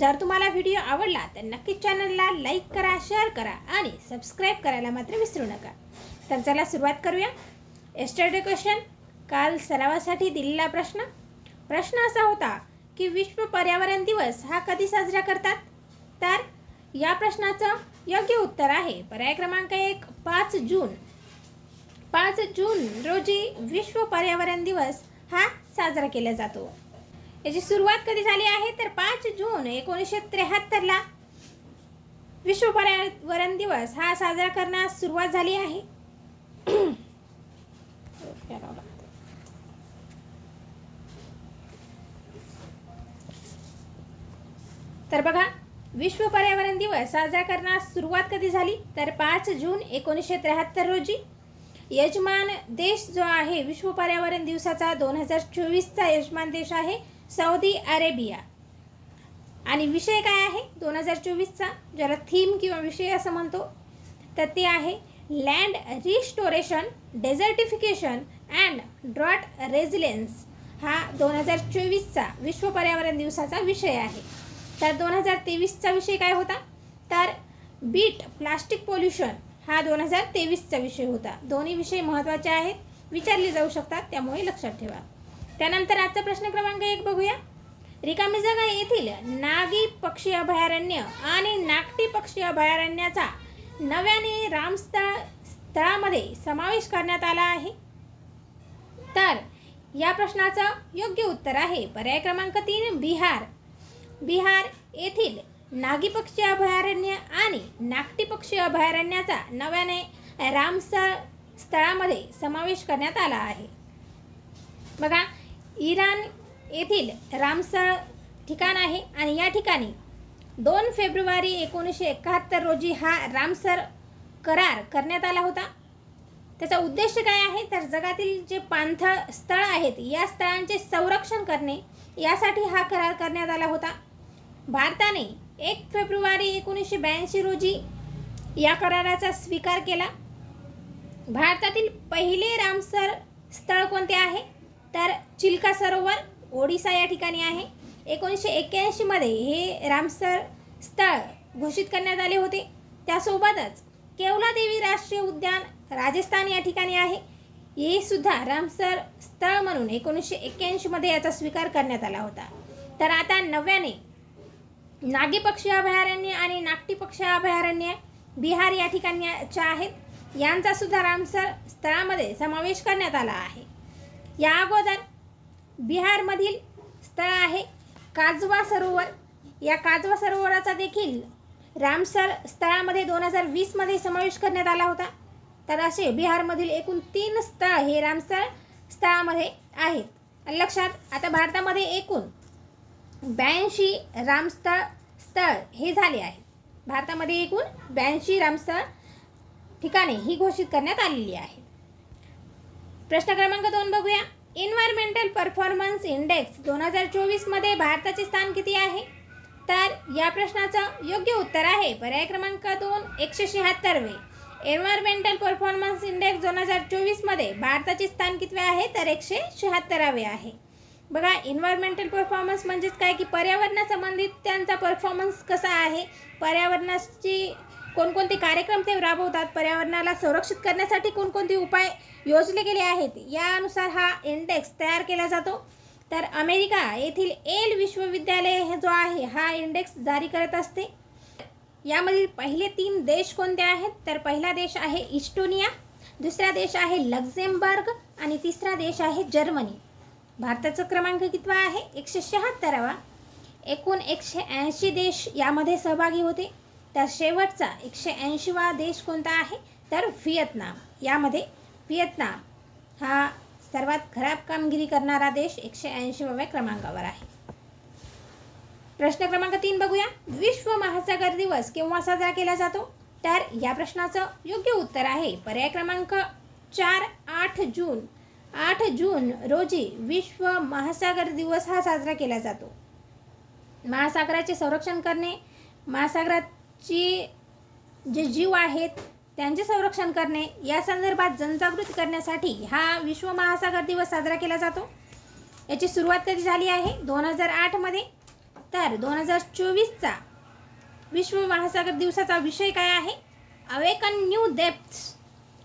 जर तुम्हाला व्हिडिओ आवडला तर नक्कीच चॅनलला लाईक करा शेअर करा आणि सबस्क्राईब करायला मात्र विसरू नका. तर चला सुरुवात करूया. एस्टरडे क्वेश्चन काल सरावासाठी दिलेला प्रश्न. प्रश्न असा होता की विश्व पर्यावरण दिवस हा कधी साजरा करतात? तर या प्रश्नाचं योग्य उत्तर आहे. पर्याय क्रमांक एक पाच जून. पाच जून रोजी विश्व पर्यावरण दिवस हा साजरा केला जातो. याची सुरुवात कधी झाली आहे? तर पाच जून एकोणीसशे त्र्याहत्तरला. विश्व पर्यावरण दिवस हा साजरा करण्यास सुरुवात झाली आहे. तर बघा विश्व पर्यावरण दिवस साजरा करण्यास सुरुवात कधी झाली? तर पाच जून एकोणीसशे त्र्याहत्तर रोजी. यजमान देश जो आहे विश्व पर्यावरण दिवसाचा दोन हजार चोवीसचा यजमान देश आहे. Saudi Arabia. आणि विषय काय आहे? दोन हजार चोवीसचा. ज्याला थीम किंवा विषय असं म्हणतो. तर ते आहे land restoration desertification and drought resilience हा दोन हजार चोवीसचा विश्व पर्यावरण दिवसाचा विषय आहे. तर दोन हजार तेवीसचा विषय काय होता? तर बीट प्लास्टिक पोल्युशन हा दोन हजार तेवीसचा विषय होता. दोन्ही विषय महत्त्वाचे आहेत. विचारले जाऊ शकतात. त्यामुळे लक्षात ठेवा. त्यानंतर आजचा प्रश्न क्रमांक एक बघूया. रिकामी जागा येथील नागी पक्षी अभयारण्य आणि नागटी पक्षी अभयारण्याचा नव्याने रामस्थळ स्थळामध्ये समावेश करण्यात आला आहे. तर या प्रश्नाचं योग्य उत्तर आहे. पर्याय क्रमांक तीन बिहार. बिहार येथील नागी पक्षी अभयारण्य आणि नागटी पक्षी अभयारण्याचा नव्याने रामसर स्थळामध्ये समावेश करण्यात आला आहे. बघा इराण येथील रामसर ठिकाण आहे आणि या ठिकाणी दोन फेब्रुवारी एकोणीसशे एकाहत्तर रोजी हा रामसर करार करण्यात आला होता. त्याचा उद्देश काय आहे? तर जगातील जे पाणथळ स्थळ आहेत या स्थळांचे संरक्षण करणे यासाठी हा करार करण्यात आला होता. भारताने एक फेब्रुवारी एकोणीसशे ब्याऐंशी रोजी या कराराचा स्वीकार केला. भारतातील पहिले रामसर स्थळ कोणते आहे? तर चिल्का सरोवर ओडिसा या ठिकाणी आहे. एकोणीसशे एक्क्याऐंशीमध्ये हे रामसर स्थळ घोषित करण्यात आले होते. त्यासोबतच केवलादेवी राष्ट्रीय उद्यान राजस्थान या ठिकाणी आहे. हे सुद्धा रामसर स्थळ म्हणून एकोणीसशे एक्क्याऐंशीमध्ये याचा स्वीकार करण्यात आला होता. तर आता नव्याने नागी पक्षी अभयारण्य आणि नागटी पक्षी अभयारण्य बिहार या ठिकाणच्या आहेत. यांचा सुद्धा रामसर स्थळामध्ये समावेश करण्यात आला आहे. या अगोदर बिहारमधील स्थळ आहे काजवा सरोवर. या काजवा सरोवराचा देखील रामसर स्थळामध्ये दोन हजार वीसमध्ये समावेश करण्यात आला होता. तर असे बिहारमधील एकूण तीन स्थळ हे रामसर स्थळामध्ये आहेत. लक्षात आता भारतामध्ये एकूण ब्याऐंशी रामस्थळ स्थळ हे झाले आहे. भारतामध्ये एकूण ब्याऐंशी रामस्थळ ठिकाणे ही घोषित करण्यात आलेली आहे प्रश्न क्रमांक दोन बघूया. इन्व्हायरमेंटल परफॉर्मन्स इंडेक्स दोन हजार चोवीसमध्ये भारताचे स्थान किती आहे? तर या प्रश्नाचं योग्य उत्तर आहे. पर्याय क्रमांक दोन एकशे शहात्तरवे एन्व्हायरमेंटल परफॉर्मन्स इंडेक्स दोन हजार चोवीसमध्ये भारताचे स्थान कितवे आहे? तर एकशे शहात्तरावे आहे. बघा इन्व्हायरमेंटल परफॉर्मन्स म्हणजेच काय? की पर्यावरणासंबंधित त्यांचा परफॉर्मन्स कसा आहे? पर्यावरणाची कोणकोणते कार्यक्रम ते राबवतात पर्यावरणाला संरक्षित करण्यासाठी कोणकोणते उपाय योजले गेले आहेत यानुसार हा इंडेक्स तयार केला जातो. तर अमेरिका येथील एल विश्वविद्यालय जो आहे हा इंडेक्स जारी करत असते. यामधील पहिले तीन देश कोणते आहेत? तर पहिला देश आहे इस्टोनिया दुसरा देश आहे लक्झेंबर्ग आणि तिसरा देश आहे जर्मनी. भारताचा क्रमांक कितवा आहे? एकशे शहात्तरावा. एकूण एकशे ऐंशी देश यामध्ये सहभागी होते. तर शेवटचा एकशे ऐंशीवा देश कोणता आहे? तर व्हिएतनाम. यामध्ये व्हिएतनाम हा सर्वात खराब कामगिरी करणारा देश एकशे ऐंशीव्या क्रमांकावर आहे. प्रश्न क्रमांक तीन बघूया. विश्व महासागर दिवस केव्हा साजरा केला जातो? तर या प्रश्नाचं योग्य उत्तर आहे. पर्याय क्रमांक चार आठ जून. आठ जून रोजी विश्व महासागर दिवस हा साजरा केला जातो. महासागराचे संरक्षण करणे महासागरात ची जे जीव आहेत त्यांचे संरक्षण करणे या संदर्भात जनजागृती करण्यासाठी हा विश्व महासागर दिवस साजरा केला जातो. याची सुरुवात कधी झाली आहे? दोन हजार आठमध्ये तर दोन हजार चोवीसचा विश्व महासागर दिवसाचा विषय काय आहे? Awaken new depths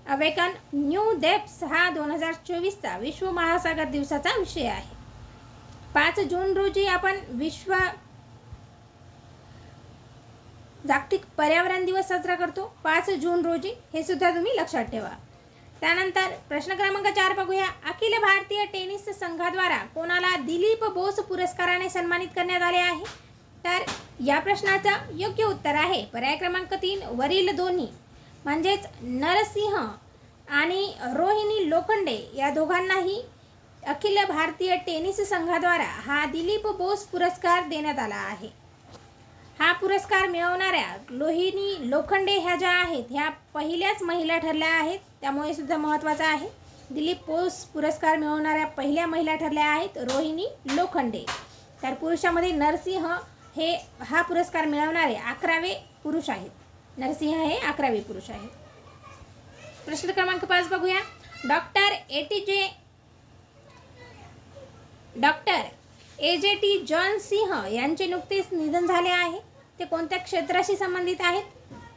awaken new depths हा दोन हजार चोवीसचा विश्व महासागर दिवसाचा विषय आहे. पाच जून रोजी आपण विश्व जागतिक पर्यावरण दिवस साजरा करतो. पाच जून रोजी हे सुद्धा तुम्ही लक्षात ठेवा. त्यानंतर प्रश्न क्रमांक चार बघूया. अखिल भारतीय टेनिस संघाद्वारा कोणाला दिलीप बोस पुरस्काराने सन्मानित करण्यात आले आहे? तर या प्रश्नाचं योग्य उत्तर आहे. पर्याय क्रमांक तीन वरील दोन्ही. म्हणजेच नरसिंह आणि रोहिणी लोखंडे या दोघांनाही अखिल भारतीय टेनिस संघाद्वारा हा दिलीप बोस पुरस्कार देण्यात आला आहे. हा पुरस्कार मिळवणाऱ्या लोहिनी लोखंडे ह्या ज्या आहेत ह्या पहिल्याच महिला ठरल्या आहेत त्यामुळे सुद्धा महत्त्वाचा आहे. दिलीप पोस पुरस्कार मिळवणाऱ्या पहिल्या महिला ठरल्या आहेत रोहिणी लोखंडे. तर पुरुषामध्ये नरसिंह हे हा पुरस्कार मिळवणारे अकरावे पुरुष आहेत. नरसिंह हे अकरावे पुरुष आहेत. प्रश्न क्रमांक पाच बघूया. Doctor A T J doctor A J T John सिंह यांचे नुकतेच निधन झाले आहे. ते कोणत्या क्षेत्राशी संबंधित आहेत?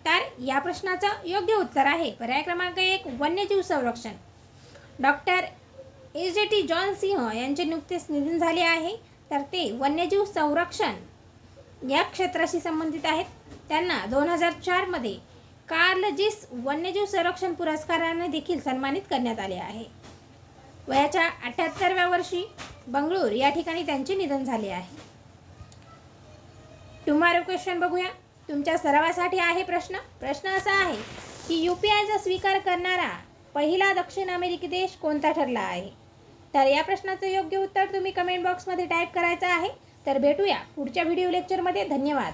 तर या प्रश्नाचं योग्य उत्तर आहे. पर्याय क्रमांक एक वन्यजीव संरक्षण. Doctor A J T John सिंह यांचे नुकतेच निधन झाले आहे. तर ते वन्यजीव संरक्षण या क्षेत्राशी संबंधित आहेत. त्यांना दोन हजार चारमध्ये कार्लजिस वन्यजीव संरक्षण पुरस्काराने देखील सन्मानित करण्यात आले आहे. वयाच्या अठ्ठ्याहत्तरव्या वर्षी बंगळूर या ठिकाणी त्यांचे निधन झाले आहे. टुमारो क्वेश्चन बघूया. तुमच्या सरावासाठी आहे प्रश्न. प्रश्न असा आहे की यू पी आयचा स्वीकार करणारा पहिला दक्षिण अमेरिकी देश कोणता ठरला आहे? तर या प्रश्नाचं योग्य उत्तर तुम्ही कमेंट बॉक्समध्ये टाईप करायचं आहे. तर भेटूया पुढच्या व्हिडिओ लेक्चरमध्ये धन्यवाद.